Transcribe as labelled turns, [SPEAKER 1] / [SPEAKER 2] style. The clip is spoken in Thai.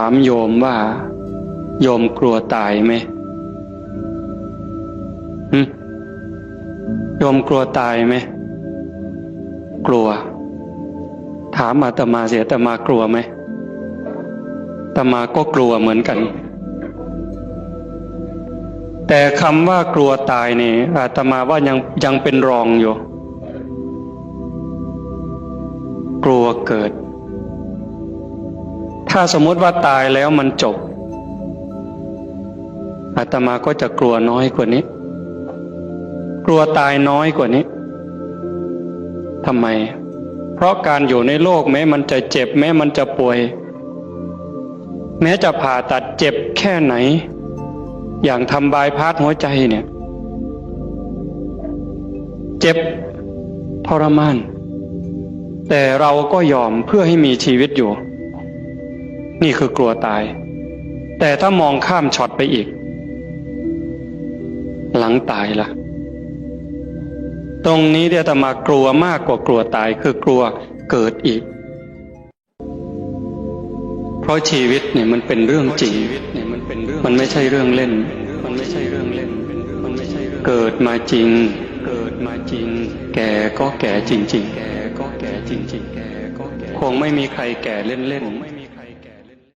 [SPEAKER 1] ามโยมว่า โยมกลัวตายไหมโยมกลัวตายไหม กลัว ถามอาตมาเสียอาตมากลัวไหมอาตมาก็กลัวเหมือนกัน แต่คำว่ากลัวตายนี่อาตมาว่ายังยังเป็นรองอยู่ กลัวเกิด ถ้าสมมติว่าตายแล้วมันจบอาตมาก็จะกลัวน้อยกว่านี้ กลัวตายน้อยกว่านี้ทำไม เพราะการอยู่ในโลกแม้มันจะเจ็บ แม้มันจะป่วย แม้จะผ่าตัดเจ็บแค่ไหน อย่างทำบายพาสหัวใจเนี่ย เจ็บทรมาน แต่เราก็ยอมเพื่อให้มีชีวิตอยู่ นี่คือกลัวตาย แต่ถ้ามองข้ามช็อตไปอีก หลังตายล่ะ ตรงนี้เดี๋ยวจะมากลัวมากกว่ากลัวตายคือกลัวเกิดอีก เพราะชีวิตเนี่ยมันเป็นเรื่องจริง มันไม่ใช่เรื่องเล่น มันไม่ใช่เรื่องเล่นมันไม่ใช่เกิดมาจริง เกิดมาจริง แก่ก็แก่จริงๆแก่ก็แก่จริงๆแก่ก็แก่คงไม่มีใครแก่เล่นๆ